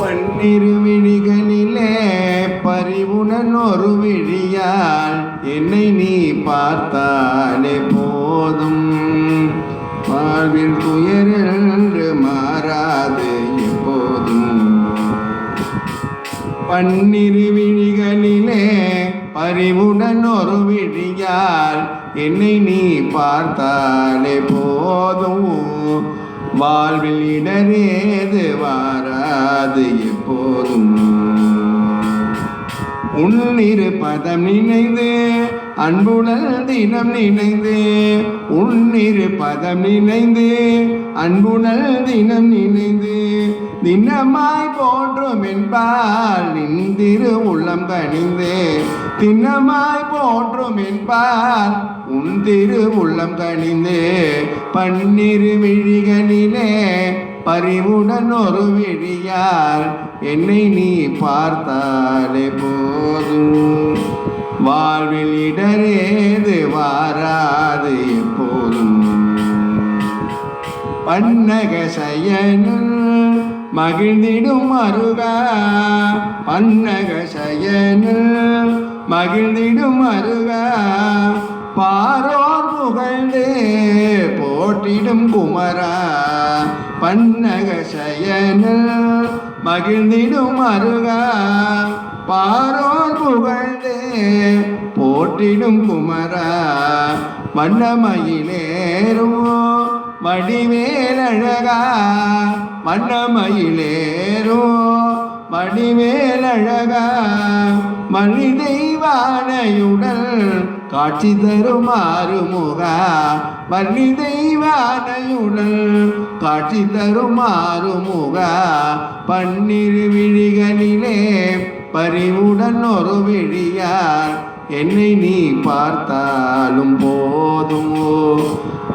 பன்னிரு விழிகளிலே பறிவுடன் ஒரு விழியால் என்னை நீ பார்த்தாலே போதும். வாழ்வில் துயரென்று மாறாது எப்போதும். பன்னிரு விழிகளிலே பறிவுடன் ஒரு விழியால் என்னை நீ பார்த்தாலே போதும். வாழ்வில் இடரேது வாராது எப்போதும். உன்னிரு பதம் நினைந்து அன்புடன் தினம் நினைந்து உன்னிரு பதம் நினைந்து அன்புடன் தினம் நினைந்து தினமாய் போன்றும் என்பால் நின்றிரு உள்ளம் கணிந்து தினமாய் போன்றும் என்பால் உன் திரு உள்ளம் கணிந்து பன்னிரு விழிகளிலே பறிவுடன் ஒரு விழியால் என்னை நீ பார்த்தாலே போதும். வாழ்வில் இடரேது வாராது எப்போதும். பன்னக சயனில் மகிழ்ந்திடும் அருகா. பன்னக சயனில் மகிழ்ந்திடும் அருகா. பாரோர் புகழ்ந்தே போற்றிடும் குமரா பன்னக சயனில் மகிழ்ந்திடும் அருகா. பாரோர் புகழ்ந்தே போற்றிடும் குமரா வண்ணமயிலேறுவோ மடிவேலழகா வண்ணமயிலேறுவோ மடிவேலழகா மணி தெய்வானையுடல் காட்சி தருமாறு முகா வள்ளி தெய்வானையுடல் காட்சி தருமாறு முகா பன்னிரு விழிகளிலே பறிவுடன் ஒரு விழியார். என்னை நீ பார்த்தாலும் போதும்?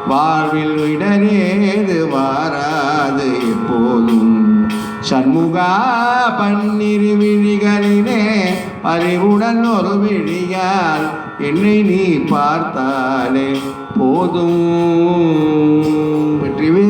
வாழ்வில் இடரேது வாராது எப்போதும். சண்முகா பன்னிரு விழிகள் அறிவுடன் ஒரு விழியால் என்னை நீ பார்த்தாலே போதும். வெற்றிவே